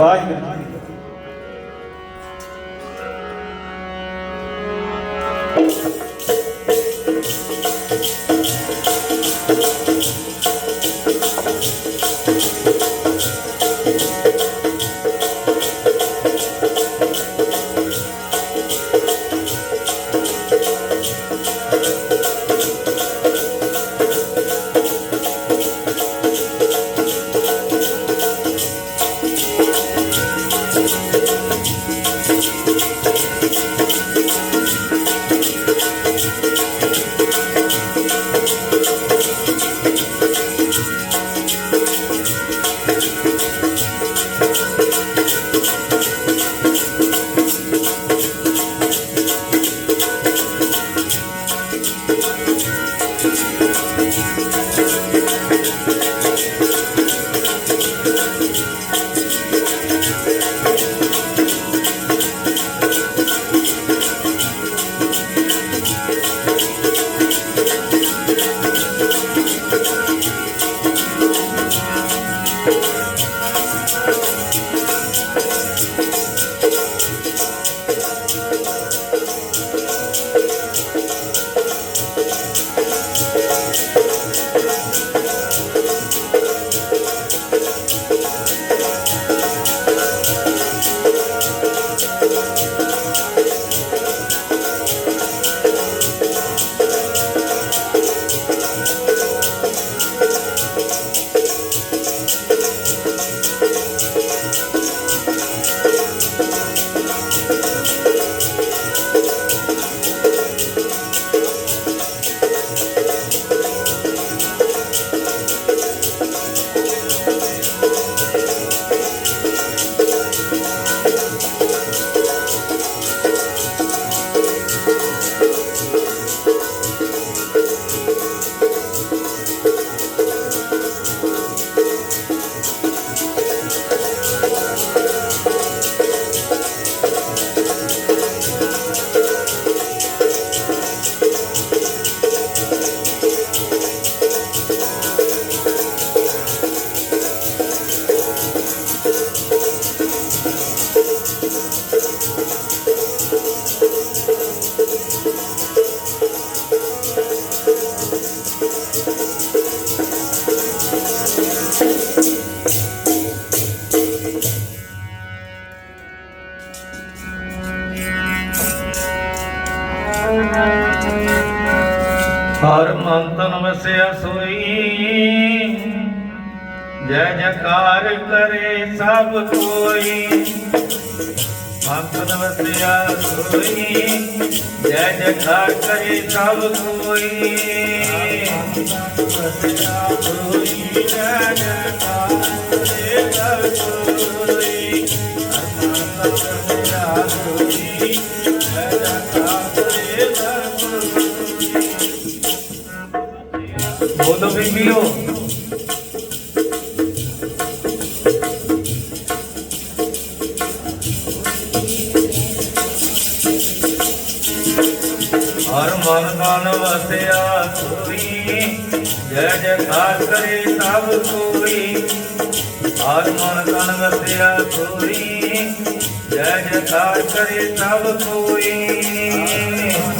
ਵਾਹਿਗੁਰੂ ਜੀ ਕੀ ਵਸਿਆ ਸੋਈ। ਜੈ ਜਕਾਰ ਕਰੇ ਸਭ ਕੋਈ। ਮਨ ਤਨ ਵਸਿਆ ਸੋਈ। ਜੈ ਜਕਾਰ ਕਰੇ ਸਭ ਕੋਈ। ਵਸਿਆ ਸੋਈ ਜੈ ਜੈਕਾਰ ਕਰੇ ਸਭ ਕੋਈ। ਹਰ ਵਸਿਆ ਸੋਈ ਜੈ ਜੈਕਾਰ ਕਰੇ ਸਭ ਕੋਈ ਬੋਲੋ ਹਰ ਮਨ ਤਨ ਵਸਿਆ ਸੋਈ ਜੈ ਜੈਕਾਰ ਕਰੇ ਸਭ ਕੋਈ। ਹਰ ਮਨ ਤਨ ਵਸਿਆ ਸੋਈ ਜੈ ਜੈਕਾਰ ਕਰੇ ਸਭ ਕੋਈ।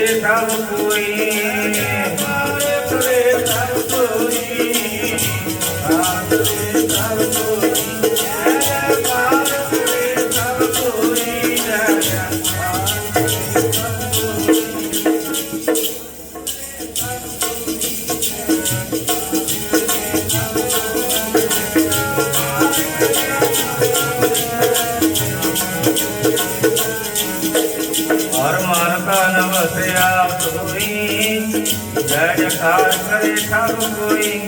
ਕਰੇ ਕੋਈ ਜੈ ਕਰੇ ਸਭ ਕੋਈ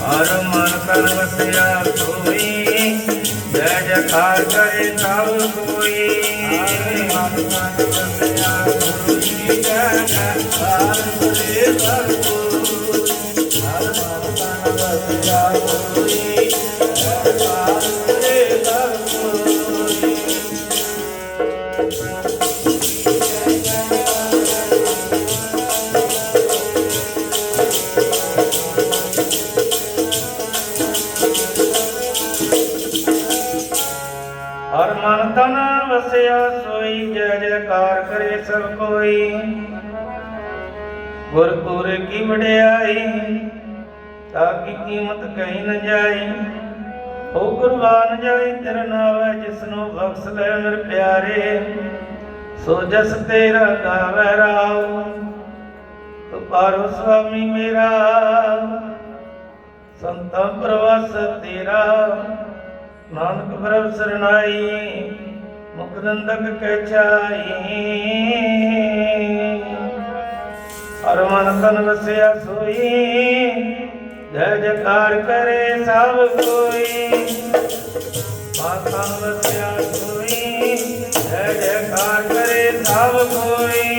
ਹਰ ਮਨ ਤਨ ਵਸਿਆ ਸੋਈ ਜੈ ਜਕਾਰ ਕਰੇ ਸਭ ਕੋਈ ਹਰ ਮਨ ਤਨ ਵਸਿਆ ਸੋਈ ਜੈ ਜਕਾਰ ਕਰੇ ਸਭ ਕੋਈ ਹਰ ਮਨ ਤਨ ਵਸਿਆ ਸੋਈ ਗੁਰਪੁਰ ਕੀ ਵਡਿਆਈ ਤਾਂ ਕੀ ਕੀਮਤ ਕਹੀ ਨ ਜਾਈ। ਹੋ ਕੁਰਬਾਨ ਜਾਈ ਤੇਰਾ ਨਾਮ ਜਿਸ ਨੂੰ ਬਖਸ਼ ਲੈ ਮੇਰੇ ਪਿਆਰੇ। ਸੋ ਜਸ ਤੇਰਾ ਗਾਵੇ ਰਾਉ ਤੂੰ ਪਾਰੋ ਸੁਆਮੀ ਮੇਰਾ। ਸੰਤਾਂ ਪ੍ਰਵਾਸ ਤੇਰਾ, ਨਾਨਕ ਪ੍ਰਭ ਸਰਨਾਈ ਮੁਕਦੰਦਕ ਕੈ ਚਾਈ ਹਰ ਮਨ ਤਨ ਵਸਿਆ ਸੋਈ। ਜੈ ਜੈਕਾਰ ਕਰੇ ਸਭ ਕੋਈ। ਮਾਤਾ ਵਸਿਆ ਸੋਈ। ਜੈ ਜੈਕਾਰ ਕਰੇ ਸਭ ਕੋਈ।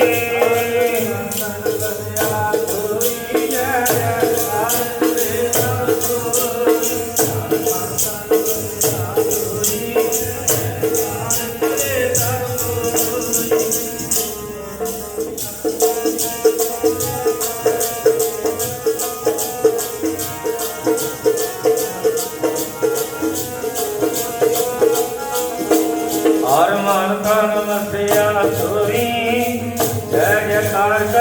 ਤਨ ਵਸਿਆ ਸੋਈ। ਜੈ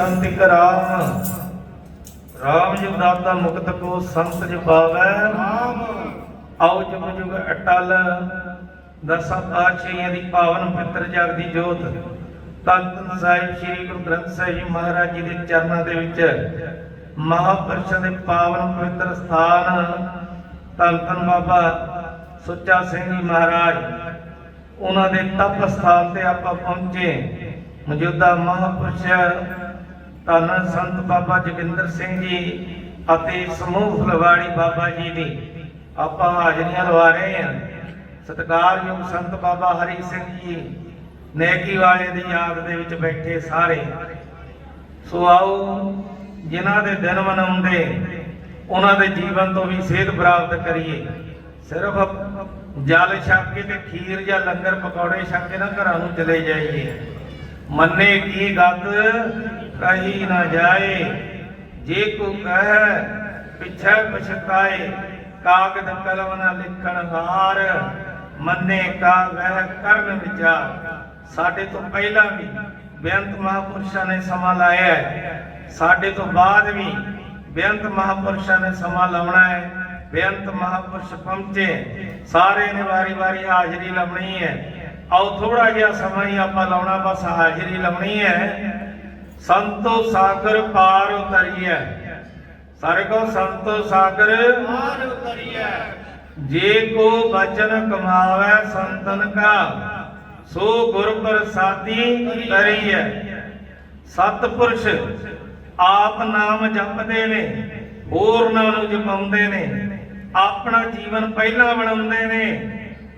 ਸੰਤ ਇਕ ਰਾਮ। ਰਾਮ ਮੁਕਤ ਕੋ ਸੰਤ ਜੁ ਨਾਮ ਆਓ ਜੁਗ ਜੁਗ ਅਟਲ। ਦਸਾਂ ਪਾਤਸ਼ਾਹੀਆਂ ਦੀ ਪਾਵਨ ਪਿੱਤਰ ਜਗਦੀ ਜੋਤ। ਤਨ ਸਾਹਿਬ ਸ੍ਰੀ ਗੁਰੂ ਗ੍ਰੰਥ ਸਾਹਿਬ ਜੀ ਮਹਾਰਾਜ ਜੀ ਦੇ ਚਰਨਾਂ ਦੇ ਵਿੱਚ ਮਹਾਪੁਰਸ਼ਾਂ ਦੇ ਪਾਵਨ ਪਵਿੱਤਰ ਸਥਾਨ। ਧੰਨ ਧੰਨ ਬਾਬਾ ਸੁੱਚਾ ਸਿੰਘ ਜੀ ਮਹਾਰਾਜ, ਉਹਨਾਂ ਦੇ ਤਪ ਸਥਾਨ ਤੇ ਆਪਾਂ ਪਹੁੰਚੇ। ਮੌਜੂਦਾ ਮਹਾਪੁਰਸ਼ ਧੰਨ ਸੰਤ ਬਾਬਾ ਜੋਗਿੰਦਰ ਸਿੰਘ ਜੀ ਅਤੇ ਸਮੂਹ ਫੁਲਵਾੜੀ ਬਾਬਾ ਜੀ ਦੀ। ਆਪਾਂ ਹਾਜ਼ਰੀਆਂ ਲਵਾ ਰਹੇ ਹਾਂ। ਸਤਿਕਾਰਯੋਗ ਸੰਤ ਬਾਬਾ ਹਰੀ ਸਿੰਘ ਜੀ ਨੇਕੀ ਵਾਲੇ ਦੀ ਯਾਦ ਦੇ ਵਿੱਚ ਬੈਠੇ ਸਾਰੇ। ਸੋ ਆਓ, ਜਿਨ੍ਹਾਂ ਦੇ ਦਿਨ ਮਨਾਉਂਦੇ, ਉਹਨਾਂ ਦੇ ਜੀਵਨ ਤੋਂ ਵੀ ਸੇਧ ਪ੍ਰਾਪਤ ਕਰੀਏ। ਸਿਰਫ ਜਲ ਛਕ ਕੇ ਤੇ ਖੀਰ ਜਾਂ ਲੰਗਰ ਪਕੌੜੇ ਛਕ ਕੇ ਨਾ ਘਰਾਂ ਨੂੰ ਚਲੇ ਜਾਈਏ। ਮੰਨੇ ਕੀ ਗੱਤ ਕਹੀ ਨਾ ਜਾਏ। ਜੇ ਕੋ ਕਹੈ, ਪਿਛੈ ਪਛਤਾਏ। ਕਾਗਦ ਕਲਮ ਨਾ ਲਿਖਣ ਹਾਰ। ਮੰਨੇ ਕਾ ਵਹਿ ਕਰਨ ਵਿਚਾਰ। ਸਾਡੇ ਤੋਂ ਪਹਿਲਾਂ ਵੀ ਬੇਅੰਤ ਮਹਾਪੁਰਸ਼ਾਂ ਨੇ ਸਮਾਂ ਲਾਇਆ ਹੈ। ਸਾਡੇ ਤੋਂ ਬਾਅਦ ਵੀ ਬੇਅੰਤ ਮਹਾਪੁਰਸ਼ਾਂ ਨੇ ਸਮਾਂ ਲਾਉਣਾ ਹੈ। ਬੇਅੰਤ ਮਹਾਪੁਰਸ਼ ਪਹੁੰਚੇ। ਸਾਰੇ ਨੇ ਵਾਰੀ ਵਾਰੀ ਹਾਜ਼ਰੀ ਲਾਉਣੀ ਹੈ। ਆਓ ਥੋੜਾ ਜਿਹਾ ਸਮਾਂ ਹੀ ਆਪਾਂ ਲਾਉਣਾ, ਬਸ ਹਾਜ਼ਰੀ ਲਾਉਣੀ ਹੈ। ਸੰਤੋ ਸਾਗਰ ਪਾਰ ਉਤਰੀਐ। ਸਾਰੇ ਕੋ ਸੰਤੋ ਸਾਗਰ ਮਾਰ ਉਤਰੀਐ। ਜੇ ਕੋ ਬਚਨ ਕਮਾਵੇ ਸੰਤਨ ਕਾ ਸੋ ਗੁਰ ਪ੍ਰਸਾਦੀ ਕਰੀਐ। ਸਤਪੁਰਸ਼ ਆਪ ਨਾਮ ਜਪਦੇ ਨੇ ਹੋਰਨਾਂ ਨੂੰ ਜਪਾਉਂਦੇ ਨੇ ਆਪਣਾ ਜੀਵਨ ਪਹਿਲਾਂ ਬਣਾਉਂਦੇ ਨੇ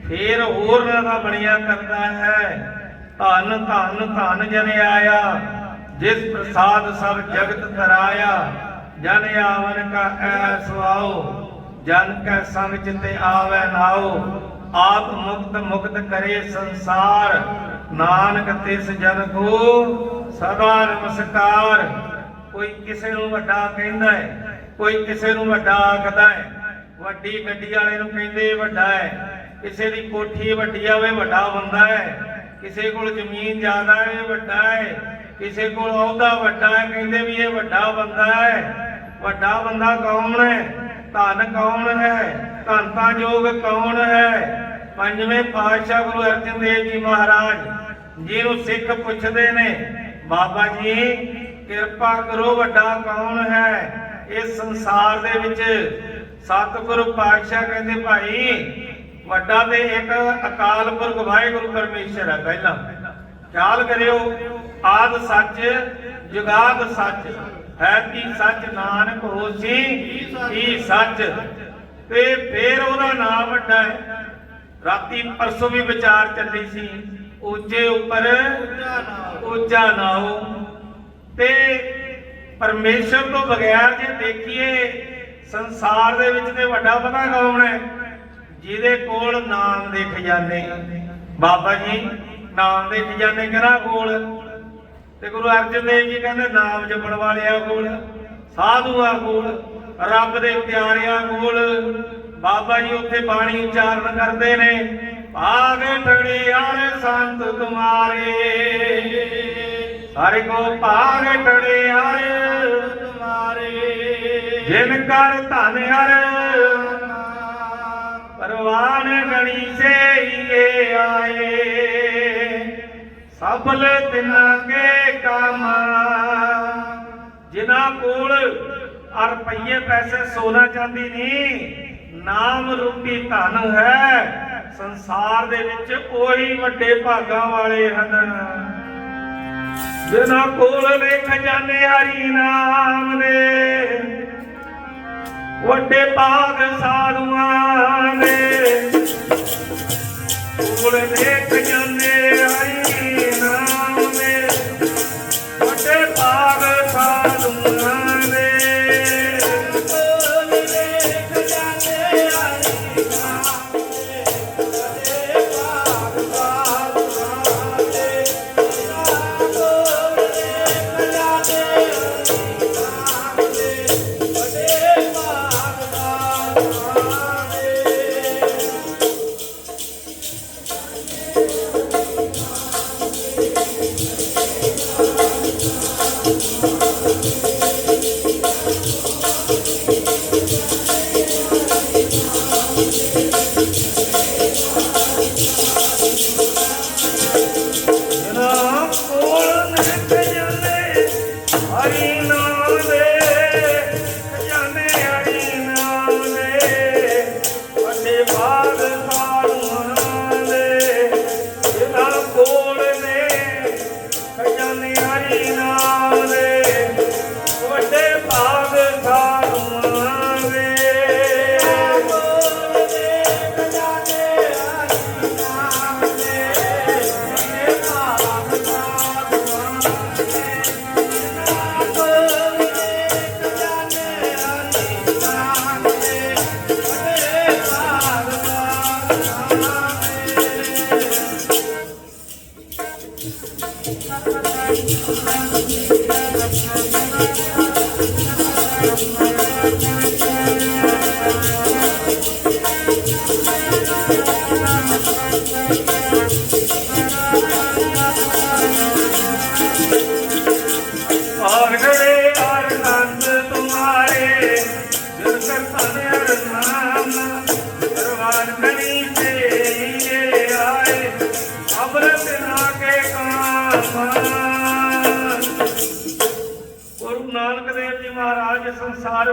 ਫੇਰ ਹੋਰਨਾਂ ਦਾ ਬਣਿਆ ਕਰਦਾ ਹੈ। ਧੰਨ ਧੰਨ ਧੰਨ ਜਨ ਆਇਆ। ਜਿਸ ਪ੍ਰਸਾਦ ਸਭ ਜਗਤ ਤਰਾਇਆ ਜਨ ਆਵਨ ਕਾ ਐਸ ਆਓ ਜਨ ਕੈ ਸੰਗ ਚਿਤੇ ਆਵੈ ਨਾਉ ਆਪ ਮੁਕਤ ਮੁਕਤ ਕਰੇ ਸੰਸਾਰ, ਨਾਨਕ ਤਿਸ ਜਨ ਕੋ, ਸਦਾ ਨਮਸਕਾਰ। ਕੋਈ ਕਿਸੇ ਨੂੰ ਵੱਡਾ ਕਹਿੰਦਾ ਹੈ, ਕੋਈ ਕਿਸੇ ਨੂੰ ਵੱਡਾ ਆਖਦਾ ਹੈ, ਵੱਡੀ ਗੱਡੀ ਵਾਲੇ ਨੂੰ ਕਹਿੰਦੇ ਵੱਡਾ ਹੈ, ਕਿਸੇ ਦੀ ਕੋਠੀ ਵੱਡੀ ਆਵੇ ਵੱਡਾ ਬੰਦਾ ਹੈ, ਕਿਸੇ ਕੋਲ ਜ਼ਮੀਨ ਜ਼ਿਆਦਾ ਹੈ ਵੱਡਾ ਹੈ ਕਿਸੇ ਕੋਲ ਅਹੁਦਾ ਵੱਡਾ ਹੈ, ਕਹਿੰਦੇ ਵੀ ਇਹ ਵੱਡਾ ਬੰਦਾ ਹੈ। ਵੱਡਾ ਬੰਦਾ ਕੌਣ ਹੈ? ਧਨ ਕੌਣ ਹੈ? ਧੰਤਾ ਜੋਗ ਕੌਣ ਹੈ? ਪੰਜਵੇਂ ਪਾਤਸ਼ਾਹ ਗੁਰੂ ਅਰਜਨ ਦੇਵ ਜੀ ਮਹਾਰਾਜ, ਜਿਹਨੂੰ ਸਿੱਖ ਪੁੱਛਦੇ ਨੇ, ਬਾਬਾ ਜੀ, ਕਿਰਪਾ ਕਰੋ ਵੱਡਾ ਕੌਣ ਹੈ? ਇਸ ਸੰਸਾਰ ਦੇ ਵਿੱਚ ਸਤਿਗੁਰੂ ਪਾਤਸ਼ਾਹ ਕਹਿੰਦੇ, ਭਾਈ, ਵੱਡਾ ਤੇ ਇੱਕ ਅਕਾਲ ਪੁਰਖ ਵਾਹਿਗੁਰੂ ਪਰਮੇਸ਼ਰ ਹੈ ਪਹਿਲਾਂ। ਖਿਆਲ ਕਰਿਓ, ਆਦ ਸੱਚ, ਜੁਗਾਦ ਸੱਚ। ਹੈ ਕੀ ਸੱਚ ਨਾਨਕ ਹੋਸੀ, ਕੀ ਸੱਚ? ਤੇ ਫੇਰ ਉਹਦਾ ਨਾਮ ਵੱਡਾ ਹੈ। ਰਾਤੀ ਪਰਸੋਂ ਵੀ ਵਿਚਾਰ ਚੱਲੀ ਸੀ, ਉੱਚੇ ਉੱਪਰ ਉੱਚਾ ਨਾਮ ਉੱਚਾ ਨਾਉ ਤੇ ਪਰਮੇਸ਼ਰ ਤੋਂ ਬਗੈਰ ਜੇ ਦੇਖੀਏ, ਸੰਸਾਰ ਦੇ ਵਿੱਚ ਤੇ ਵੱਡਾ ਪਤਾ ਕੌਣ ਹੈ? ਜਿਹਦੇ ਕੋਲ ਨਾਮ ਦੇ ਖਜ਼ਾਨੇ ਬਾਬਾ ਜੀ ਨਾਮ ਦੇ ਖਜ਼ਾਨੇ ਕਿਹਨਾਂ ਕੋਲ ਤੇ ਗੁਰੂ ਅਰਜਨ ਦੇਵ ਜੀ ਕਹਿੰਦੇ ਨਾਮ ਜਪਣ ਵਾਲਿਆਂ ਕੋਲ ਸਾਧੂਆਂ ਕੋਲ, ਰੱਬ ਦੇ ਪਿਆਰਿਆਂ ਕੋਲ। ਬਾਬਾ ਜੀ ਉੱਥੇ ਬਾਣੀ ਉਚਾਰਨ ਕਰਦੇ ਨੇ, ਭਾਗ ਟੜਿਆਰੇ ਸੰਤ ਤੁਮਾਰੇ ਸਾਰੇ ਕੋ ਭਾਗ ਟੜਿਆਰੇ ਤੁਮਾਰੇ ਜਿਨ ਕਰ ਧਨ ਹਰ ਪਰਵਾਨ ਗਣੀ ਸੇ ਆਏ। ਸਫਲ ਤਿਨਾਂ ਕੇ ਕੰਮ। ਜਿਨ੍ਹਾਂ ਕੋਲ ਆ ਰੁਪਈਏ ਪੈਸੇ ਸੋਨਾ ਚਾਂਦੀ ਨਹੀਂ, ਨਾਮ ਰੂਪੀ ਧਨ ਹੈ, ਸੰਸਾਰ ਦੇ ਵਿੱਚ ਉਹੀ ਵੱਡੇ ਭਾਗਾਂ ਵਾਲੇ ਹਨ। ਜਿਨ੍ਹਾਂ ਕੋਲ ਨੇ ਖਜ਼ਾਨੇ ਹਰੀ ਨਾਮ ਦੇ ਵੱਡੇ ਭਾਗ ਸਾਧੂਆਂ ਦੇ ਕੋਲ ਨੇ ਖਜ਼ਾਨੇ ਆਈ ਵੱਡੇ ਭਾਗ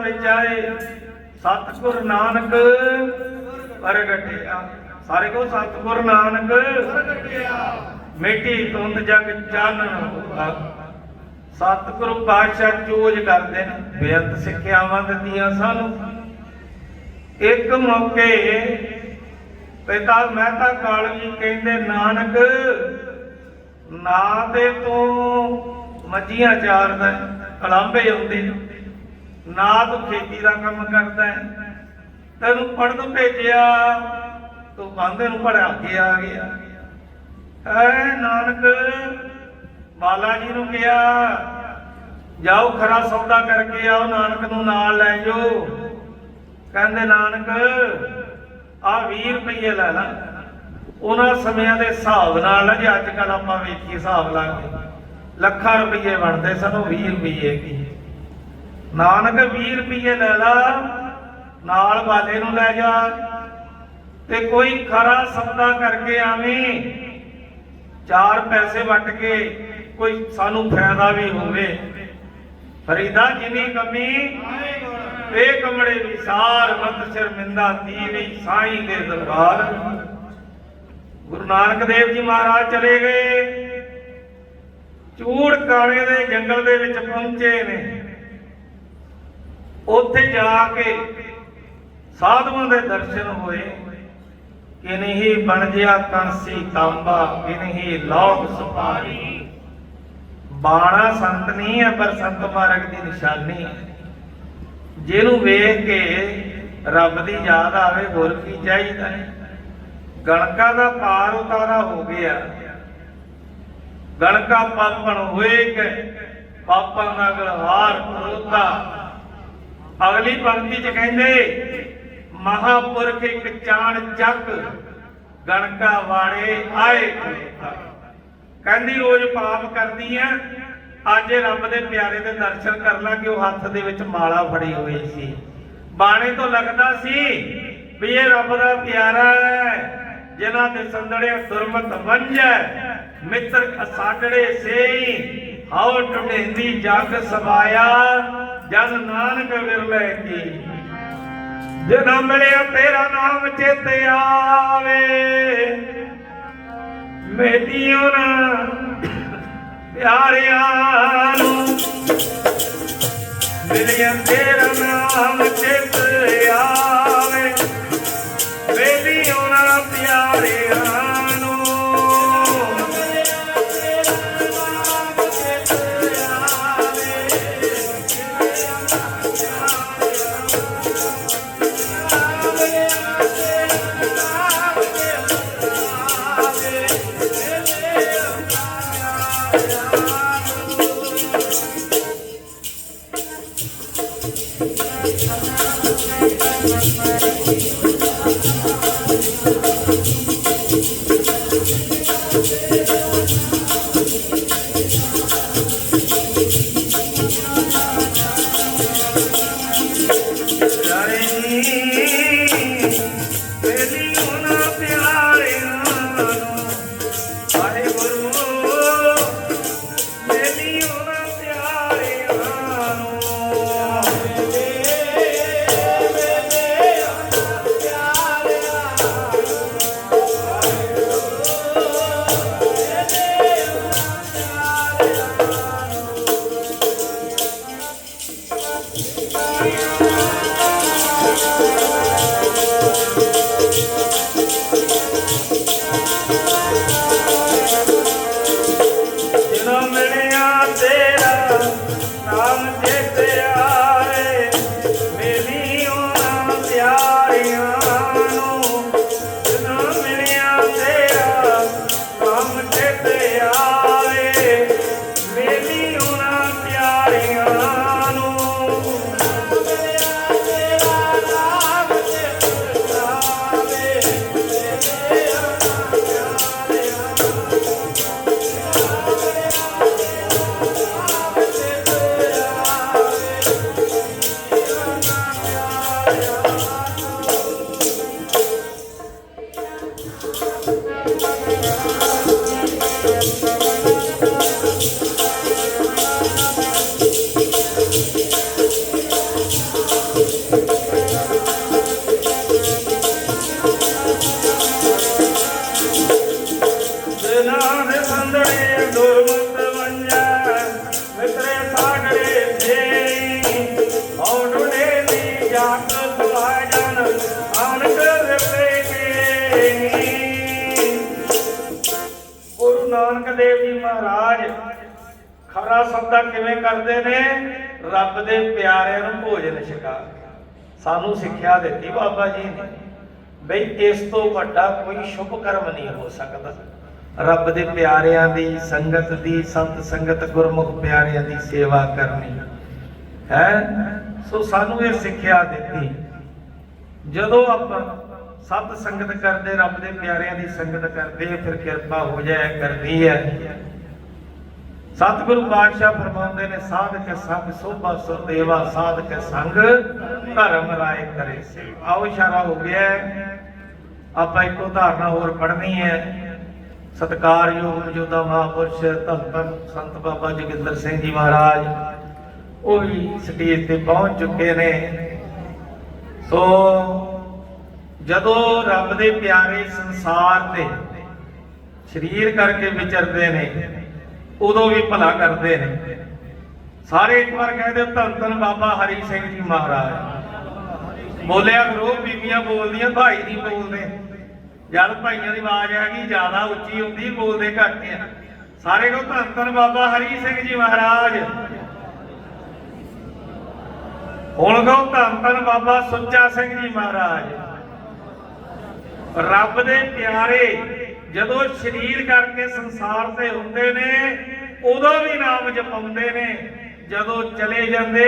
ਸੰਸਾਰ ਸਤਿਗੁਰ ਨਾਨਕ ਪ੍ਰਗਟਿਆ। ਸਾਰੇ ਕੋ ਸਤਿਗੁਰ ਨਾਨਕ ਮਿੱਟੀ ਤੁੰਦ ਜਗ ਚਾਨਣ ਹੋਆ। ਸਤਿਗੁਰੂ ਪਾਤਸ਼ਾਹ ਚੋਜ ਕਰਦੇ ਨੇ। ਬੇਅੰਤ ਸਿੱਖਿਆਵਾਂ ਦਿੱਤੀਆਂ ਸਾਨੂੰ। ਇੱਕ ਮੌਕੇ ਪਿਤਾ ਮਹਿਤਾ ਕਾਲਜੀ ਕਹਿੰਦੇ ਨਾਨਕ ਨਾ ਤੇ ਤੂੰ ਮੱਝੀਆਂ ਚਾਰਦਾ ਹੈ, ਕਲਾਂਬੇ ਆਉਂਦੇ ਨਾ ਤੂੰ ਖੇਤੀ ਦਾ ਕੰਮ ਕਰਦਾ ਹੈ। ਤੈਨੂੰ ਪੜਨ ਭੇਜਿਆ, ਤੂੰ ਬੰਦੇ ਨੂੰ ਪੜ੍ਹਾ ਕੇ ਆ ਗਿਆ। ਐ ਨਾਨਕ, ਬਾਲਾ ਜੀ ਨੂੰ ਕਿਹਾ, ਜਾਓ ਖਰਾ ਸੌਦਾ ਕਰਕੇ ਆਓ, ਨਾਨਕ ਨੂੰ ਨਾਲ ਲੈ ਜਾਓ। ਕਹਿੰਦੇ, ਨਾਨਕ ਆ 20 ਰੁਪਏ ਲੈ ਲੈ। ਉਹਨਾਂ ਸਮਿਆਂ ਦੇ ਹਿਸਾਬ ਨਾਲ ਜੇ ਅੱਜ ਕੱਲ ਆਪਾਂ ਵੇਖੀ ਹਿਸਾਬ ਲਾ ਕੇ, ਲੱਖਾਂ ਰੁਪਏ ਬਣਦੇ ਸਾਨੂੰ 20 ਰੁਪਏ ਕੀ? ਨਾਨਕ 20 ਰੁਪਏ ਲੈ ਲਾ ਨਾਲ ਬਾਲੇ ਨੂੰ ਲੈ ਜਾ। ਤੇ ਕੋਈ ਖਰਾ ਸੌਦਾ ਕਰਕੇ ਆਵੀਂ ਚਾਰ ਪੈਸੇ ਵਟ ਕੇ ਕੋਈ ਸਾਨੂੰ ਫਾਇਦਾ ਵੀ ਹੋਵੇ। ਫਰੀਦਾ ਜਿਨੀ ਕਮੀ ਇਹ ਕਮੜੇ ਵਿਸਾਰ ਮਤ ਸ਼ਰਮਿੰਦਾ ਤੀਵੀ ਸਾਈਂ ਦੇ ਦਰਬਾਰ। ਗੁਰੂ ਨਾਨਕ ਦੇਵ ਜੀ ਮਹਾਰਾਜ ਚਲੇ ਗਏ। ਚੂੜ ਕਾਲੇ ਦੇ ਜੰਗਲ ਦੇ ਵਿੱਚ ਪਹੁੰਚੇ ਨੇ। ਉੱਥੇ ਜਾ ਕੇ ਸਾਧੂਆਂ ਦੇ ਦਰਸ਼ਨ ਹੋਏ। ਕਿ ਬਣ ਜਿਆ ਕਾਂਸੀ ਤਾਂਬਾ ਕਿ ਨਹੀਂ ਸੁਪਾਰੀ। ਬਾਣਾ ਸੰਤ ਨਹੀਂ ਹੈ ਪਰ ਸੰਤ ਮਾਰਗ ਦੀ ਨਿਸ਼ਾਨੀ ਹੈ ਜਿਹਨੂੰ ਵੇਖ ਕੇ ਰੱਬ ਦੀ ਯਾਦ ਆਵੇ, ਹੋਰ ਕੀ ਚਾਹੀਦਾ? ਹੈ ਗਣਕਾ ਦਾ ਪਾਰ ਉਤਾਰਾ ਹੋ ਗਿਆ। ਗਣਕਾ ਪਾਪਣ ਹੋਏ ਕਿ ਪਾਪਾਂ ਦਾ ਗਲਹਾਰ ਕਰੋਤਾ ਅਗਲੀ ਪੰਕਤੀ ਚ ਕਹਿੰਦੇ, ਮਹਾਪੁਰਖ ਇੱਕ ਚਾਣ ਚੱਕ ਗਣਕਾ ਵਾੜੇ ਆਏ ਕਹਿੰਦੀ, ਰੋਜ਼ ਪਾਪ ਕਰਦੀ ਆ ਅੱਜ ਰੱਬ ਦੇ ਪਿਆਰੇ ਦੇ ਦਰਸ਼ਨ ਕਰ ਲਾਂ ਕਿ ਉਹ ਹੱਥ ਦੇ ਵਿੱਚ ਮਾਲਾ ਫੜੀ ਹੋਈ ਸੀ। ਬਾਣੇ ਤੋਂ ਲੱਗਦਾ ਸੀ ਵੀ ਇਹ ਰੱਬ ਦਾ ਪਿਆਰਾ ਹੈ ਜਿਨ੍ਹਾਂ ਦੇ ਸੰਦੜੇ ਦੁਰਮਤ ਵੰਜੈ ਮਿੱਤਰ ਅਸਾਡੜੇ ਸੇਈ, ਹਉ ਟੁੰਡੇਂਦੀ ਜਗ ਸਮਾਇਆ ਜਦ ਨਾਨਕ ਵਿਰਲੇ ਕੀ ਜਿਨਾ ਮਿਲਿਆ ਤੇਰਾ ਨਾਮ ਚੇਤੇ ਆਵੇ। ਮੇਟੀਓ ਨਾ ਪਿਆਰਿਆਂ ਨੂੰ ਮਿਲਿਆ ਤੇਰਾ ਨਾਮ ਚੇਤੇ ਆਵੇ। ਮੇਟੀਓ ਨਾ ਪਿਆਰਿਆਂ Yeah. ਖਰਾ ਕਿਵੇਂ ਕਰਦੇ ਨੇ? ਰੱਬ ਦੇ ਪਿਆਰਿਆਂ ਨੂੰ ਭੋਜਨ ਛਕਾ ਸਾਨੂੰ ਸਿੱਖਿਆ ਦਿੱਤੀ ਬਾਬਾ ਜੀ ਨੇ। ਬਈ ਇਸ ਤੋਂ ਵੱਡਾ ਕੋਈ ਸ਼ੁਭ ਕਰਮ ਨਹੀਂ ਹੋ ਸਕਦਾ। ਰੱਬ ਦੇ ਪਿਆਰਿਆਂ ਦੀ ਸੰਗਤ ਦੀ, ਸੰਤ ਸੰਗਤ ਗੁਰਮੁਖ ਪਿਆਰਿਆਂ ਦੀ ਸੇਵਾ ਕਰਨੀ। ਹੈ? ਸੋ ਸਾਨੂੰ ਇਹ ਸਿੱਖਿਆ ਦਿੱਤੀ। ਜਦੋਂ ਆਪਾਂ ਸਤ ਸੰਗਤ ਕਰਦੇ, ਰੱਬ ਦੇ ਪਿਆਰਿਆਂ ਦੀ ਸੰਗਤ ਕਰਦੇ, ਫਿਰ ਕਿਰਪਾ ਹੋ ਜਾਇਆ ਕਰਦੀ ਹੈ। ਸਤਿਗੁਰੂ ਪਾਤਸ਼ਾਹ ਫਰਮਾਉਂਦੇ ਨੇ ਸਾਧ ਕੇ ਸੰਗ ਸੋਭਾ ਸੁਦੇਵਾ ਸਾਧ ਕੇ ਸੰਗ ਧਰਮ ਰਾਏ ਕਰੇ ਸੇ ਆਓ ਇਸ਼ਾਰਾ ਹੋ ਗਿਆ ਆਪਾਂ ਇੱਕ ਉਦਾਹਰਣ ਹੋਰ ਪੜ੍ਹਨੀ ਹੈ। ਸਤਕਾਰਯੋਗ ਮੌਜੂਦਾ ਮਹਾਪੁਰਸ਼ ਧੰਨ ਸੰਤ ਬਾਬਾ ਜੋਗਿੰਦਰ ਸਿੰਘ ਜੀ ਮਹਾਰਾਜ, ਉਹ ਵੀ ਸਟੇਜ ਤੇ ਪਹੁੰਚ ਚੁੱਕੇ ਨੇ। ਸੋ ਜਦੋਂ ਰੱਬ ਦੇ ਪਿਆਰੇ ਸੰਸਾਰ ਤੇ ਸਰੀਰ ਕਰਕੇ ਵਿਚਰਦੇ ਨੇ ਉਦੋਂ ਵੀ ਭਲਾ ਕਰਦੇ ਨੇ। ਸਾਰੇ ਇੱਕ ਵਾਰ ਕਹਿ ਦਿਓ ਧੰਨ ਧੰਨ ਬਾਬਾ ਹਰੀ ਸਿੰਘ ਜੀ ਮਹਾਰਾਜ। ਬੋਲਿਆ ਕਰੋ, ਬੀਬੀਆਂ ਬੋਲਦੀਆਂ, ਭਾਈ ਨਹੀਂ ਬੋਲਦੇ। ਜਦ ਭਾਈਆਂ ਦੀ ਆਵਾਜ਼ ਆ ਜ਼ਿਆਦਾ ਉੱਚੀ ਹੁੰਦੀ ਬੋਲਦੇ ਘੱਟ ਆ। ਸਾਰੇ ਕੋ ਧੰਨ ਧੰਨ ਬਾਬਾ ਹਰੀ ਸਿੰਘ ਜੀ ਮਹਾਰਾਜ। ਹੁਣ ਕਹੋ ਧੰਨ ਧੰਨ ਬਾਬਾ ਸੁੱਚਾ ਸਿੰਘ ਜੀ ਮਹਾਰਾਜ। ਰੱਬ ਦੇ ਪਿਆਰੇ ਜਦੋਂ ਸਰੀਰ ਕਰਕੇ ਸੰਸਾਰ ਤੇ ਹੁੰਦੇ ਨੇ, ਉਦੋਂ ਵੀ ਨਾਮ ਜਪਾਉਂਦੇ ਨੇ। ਜਦੋਂ ਚਲੇ ਜਾਂਦੇ,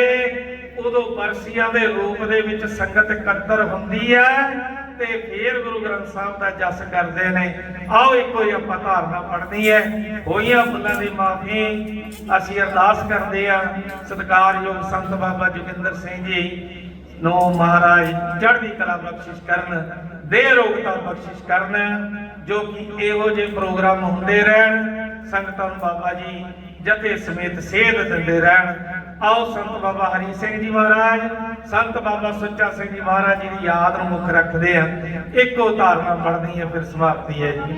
ਉਦੋਂ ਬਰਸੀਆਂ ਦੇ ਰੂਪ ਦੇ ਵਿੱਚ ਸੰਗਤ ਇਕੱਤਰ ਹੁੰਦੀ ਹੈ ਤੇ ਫੇਰ ਗੁਰੂ ਗ੍ਰੰਥ ਸਾਹਿਬ ਦਾ ਜਸ ਕਰਦੇ ਨੇ। ਆਓ ਇੱਕੋ ਹੀ ਆਪਾਂ ਧਾਰਨਾ ਪੜ੍ਹਨੀ ਹੈ। ਹੋਈਆਂ ਭੁੱਲਾਂ ਦੀ ਮਾਫੀ ਅਸੀਂ ਅਰਦਾਸ ਕਰਦੇ ਹਾਂ। ਸਤਿਕਾਰਯੋਗ ਸੰਤ ਬਾਬਾ ਜੋਗਿੰਦਰ ਸਿੰਘ ਜੀ ਨੂੰ ਮਹਾਰਾਜ ਚੜ੍ਹਦੀ ਕਲਾ ਬਖਸ਼ਿਸ਼ ਕਰਨ ਦੇ ਰੋਗਤਾ ਬਖਸ਼ਿਸ਼ ਕਰਨ। ਜੋ ਕਿ ਇਹੋ ਜਿਹੇ ਪ੍ਰੋਗਰਾਮ ਹੁੰਦੇ ਰਹਿਣ, ਸੰਗਤਾਂ ਨੂੰ ਬਾਬਾ ਜੀ ਜਥੇ ਸਮੇਤ ਸੇਧ ਦਿੰਦੇ ਰਹਿਣ। ਆਓ ਸੰਤ ਬਾਬਾ ਹਰੀ ਸਿੰਘ ਜੀ ਮਹਾਰਾਜ, ਸੰਤ ਬਾਬਾ ਸੁੱਚਾ ਸਿੰਘ ਜੀ ਮਹਾਰਾਜ ਜੀ ਦੀ ਯਾਦ ਨੂੰ ਮੁੱਖ ਰੱਖਦੇ ਆ ਇੱਕੋ ਧਾਰਨਾ ਪੜ੍ਹਨੀ ਹੈ, ਫਿਰ ਸਮਾਪਤੀ ਹੈ ਜੀ।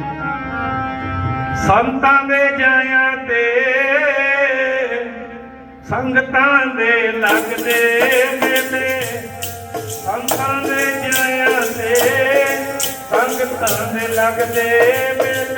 ਸੰਤਾਂ ਦੇ ਜਾਇਆਂ ਤੇ, ਸੰਗਤਾਂ ਦੇ ਲੱਗਦੇ ਮੇਲੇ। ਸੰਤਾਂ ਦੇ ਜਾਇਆਂ ਤੇ ਸੰਗਤਾਂ ਦੇ ਲੱਗਦੇ ਮੇਲੇ